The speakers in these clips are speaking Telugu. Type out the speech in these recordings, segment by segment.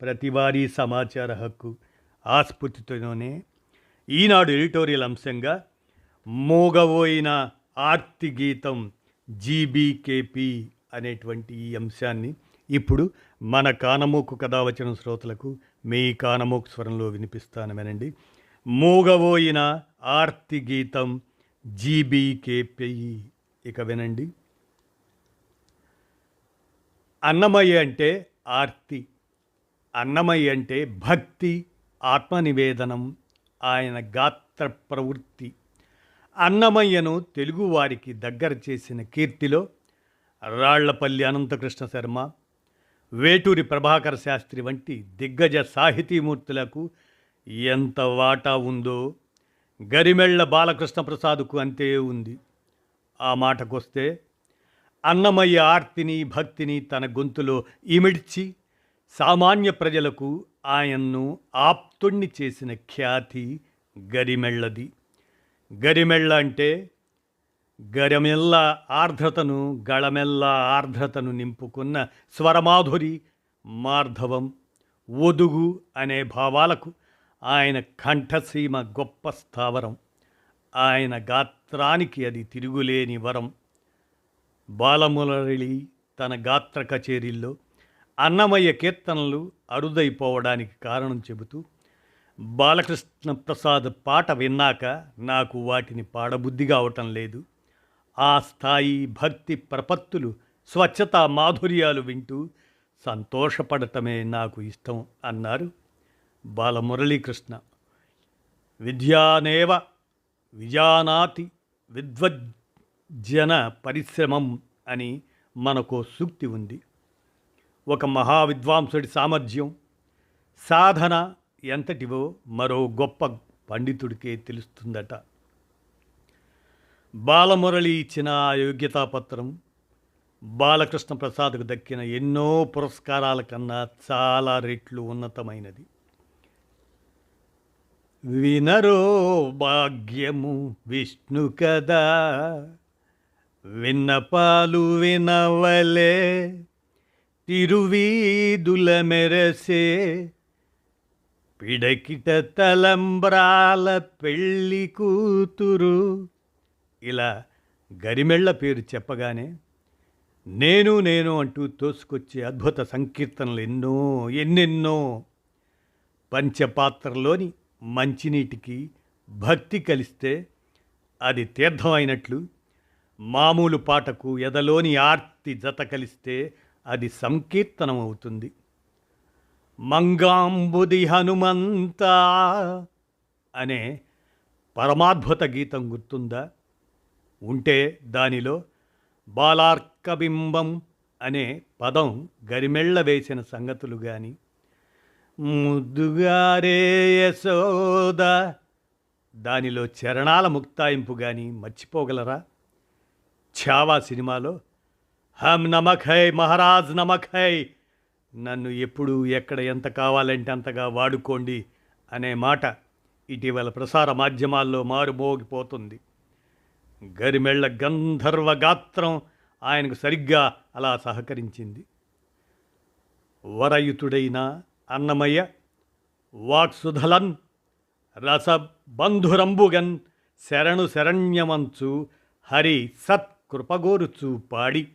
ప్రతివారీ సమాచార హక్కు ఆస్ఫూర్తితోనే ఈనాడు ఎడిటోరియల్ అంశంగా మోగబోయిన ఆర్తి గీతం జీబీకేపీ అనేటువంటి ఈ అంశాన్ని ఇప్పుడు మన కానమోకు కథావచన శ్రోతలకు మీ కానమోకు స్వరంలో వినిపిస్తాను వినండి మూగబోయిన ఆర్తి గీతం జీబీకేపీ ఇక వినండి. అన్నమయ్య అంటే ఆర్తి. అన్నమయ్య అంటే భక్తి ఆత్మనివేదనం ఆయన గాత్ర ప్రవృత్తి. అన్నమయ్యను తెలుగువారికి దగ్గర చేసిన కీర్తిలో రాళ్ళపల్లి అనంతకృష్ణ శర్మ వేటూరి ప్రభాకర శాస్త్రి వంటి దిగ్గజ సాహితీమూర్తులకు ఎంత వాటా ఉందో గరిమెళ్ళ బాలకృష్ణ ప్రసాద్కు అంతే ఉంది. ఆ మాటకొస్తే అన్నమయ్య ఆర్తిని భక్తిని తన గొంతులో ఇమిడ్చి సామాన్య ప్రజలకు ఆయన్ను ఆప్తుణ్ణి చేసిన ఖ్యాతి గరిమెళ్ళది. గరిమెళ్ళ అంటే గరమెల్ల ఆర్ద్రతను గళమెల్ల ఆర్ద్రతను నింపుకున్న స్వరమాధురి మార్ధవం ఒదుగు అనే భావాలకు ఆయన కంఠసీమ గొప్ప స్థావరం. ఆయన గాత్రానికి అది తిరుగులేని వరం. బాలమురళి తన గాత్ర కచేరీల్లో అన్నమయ్య కీర్తనలు అరుదైపోవడానికి కారణం చెబుతూ బాలకృష్ణ ప్రసాద్ పాట విన్నాక నాకు వాటిని పాడబుద్ధి కావటం లేదు. ఆ స్థాయి భక్తి ప్రపత్తులు స్వచ్ఛత మాధుర్యాలు వింటూ సంతోషపడటమే నాకు ఇష్టం అన్నారు బాలమురళీకృష్ణ. విద్యానేవ విజానాతి విద్వజ్జన పరిశ్రమం అని మనకో సూక్తి ఉంది. ఒక మహావిద్వాంసుడి సామర్థ్యం. సాధన ఎంతటివో మరో గొప్ప పండితుడికే తెలుస్తుందట. బాలమురళి ఇచ్చిన ఆ యోగ్యతాపత్రం బాలకృష్ణ ప్రసాద్కు దక్కిన ఎన్నో పురస్కారాల కన్నా చాలా రెట్లు ఉన్నతమైనది. వినరో భాగ్యము విష్ణు కదా విన్నపాలు వినవలే. తిరువీదుల మెరసే పిడకిట తలంబ్రాల పెళ్ళి కూతురు. ఇలా గరిమెళ్ళ పేరు చెప్పగానే నేను నేను అంటూ తోసుకొచ్చే అద్భుత సంకీర్తనలు ఎన్నో ఎన్నెన్నో పంచపాత్రలోని మంచినీటికి భక్తి కలిస్తే అది తీర్థం అయినట్లు మామూలు పాటకు ఎదలోని ఆర్తి జత కలిస్తే అది సంకీర్తనమవుతుంది. మంగాంబుది హనుమంత అనే పరమాద్భుత గీతం గుర్తుందా? ఉంటే దానిలో బాలార్కబింబం అనే పదం గరిమెళ్ళ వేసిన సంగతులు కానీ ముద్దుగారే యశోద దానిలో చరణాల ముక్తాయింపు కానీ మర్చిపోగలరా? ఛావా సినిమాలో హమ్ నమక్ హై మహారాజ్ నమక్ హై. నన్ను ఎప్పుడు ఎక్కడ ఎంత కావాలంటే అంతగా వాడుకోండి అనే మాట ఇటీవల ప్రసార మాధ్యమాల్లో మారుమోగిపోతుంది. గరిమెళ్ళ గంధర్వ గాత్రం ఆయనకు సరిగ్గా అలా సహకరించింది. వరయుతుడైన అన్నమయ్య వాక్సుధలన్ రసబంధురంబుగన్ శరణు శరణ్యమంచు హరి సత్ కృపగోరుచు పాడి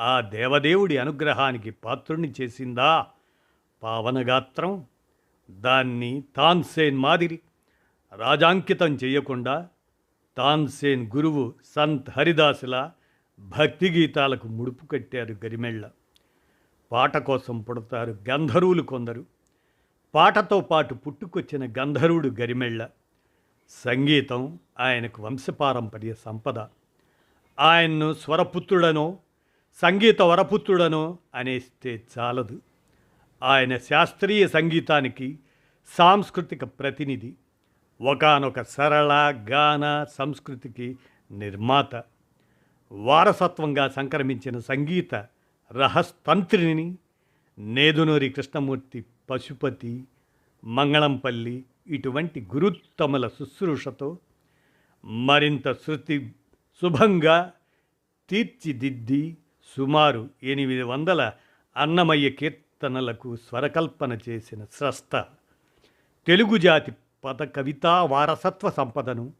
ఆ దేవదేవుడి అనుగ్రహానికి పాత్రుణ్ణి చేసిందా? పావనగాత్రం దాన్ని తాన్సేన్ మాదిరి రాజాంకితం చేయకుండా తాన్సేన్ గురువు సంత్ హరిదాసుల భక్తి గీతాలకు ముడుపు కట్టారు గరిమెళ్ళ. పాట కోసం పుడతారు గంధర్వులు కొందరు. పాటతో పాటు పుట్టుకొచ్చిన గంధర్వుడు గరిమెళ్ళ. సంగీతం ఆయనకు వంశపారంపర్య సంపద. ఆయన్ను స్వరపుత్రుడనో సంగీత వరపుత్రుడనో అనేస్తే చాలదు. ఆయన శాస్త్రీయ సంగీతానికి సాంస్కృతిక ప్రతినిధి ఒకానొక సరళ గాన సంస్కృతికి నిర్మాత వారసత్వంగా సంక్రమించిన సంగీత రహస్తంత్రిని నేదునూరి కృష్ణమూర్తి పశుపతి మంగళంపల్లి ఇటువంటి గురుత్తముల శుశ్రూషతో మరింత శృతి శుభంగా తీర్చిదిద్ది సుమారు ఎనిమిది వందల అన్నమయ్య కీర్తనలకు స్వరకల్పన చేసిన స్రష్ట. తెలుగు జాతి పద కవితా వారసత్వ సంపదను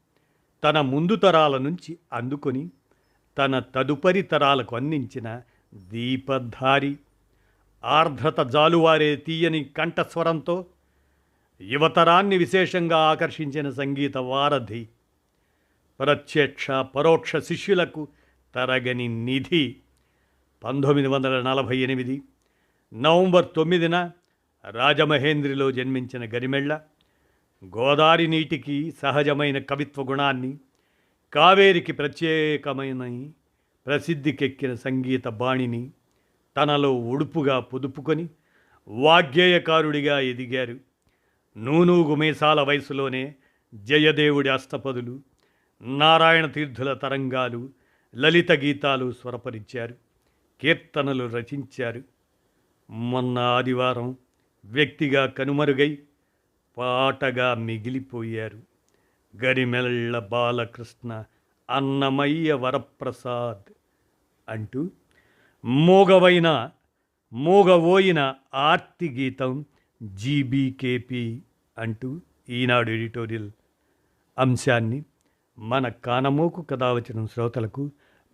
తన ముందు తరాల నుంచి అందుకొని తన తదుపరి తరాలకు అందించిన దీపధారి. ఆర్ద్రత జాలువారే తీయని కంఠస్వరంతో యువతరాన్ని విశేషంగా ఆకర్షించిన సంగీత వారధి. ప్రత్యక్ష పరోక్ష శిష్యులకు తరగని నిధి. పంతొమ్మిది వందల నలభై ఎనిమిది నవంబర్ తొమ్మిదిన రాజమహేంద్రిలో జన్మించిన గరిమెళ్ళ గోదావరి నీటికి సహజమైన కవిత్వ గుణాన్ని కావేరికి ప్రత్యేకమైన ప్రసిద్ధికెక్కిన సంగీత బాణిని తనలో ఉడుపుగా పొదుపుకొని వాగ్గేయకారుడిగా ఎదిగారు. నూనూగు మీసాల వయసులోనే జయదేవుడి అష్టపదులు నారాయణ తీర్థుల తరంగాలు లలిత గీతాలు స్వరపరిచారు. కీర్తనలు రచించారు. మొన్న ఆదివారం వ్యక్తిగా కనుమరుగై పాటగా మిగిలిపోయారు. గరిమెళ్ళ బాలకృష్ణ అన్నమయ్య వరప్రసాద్ అంటూ మూగవైన మూగవోయిన ఆర్తి గీతం జీబీకేపీ అంటూ ఈనాడు ఎడిటోరియల్ అంశాన్ని మన కానమోకు కథ వచ్చిన శ్రోతలకు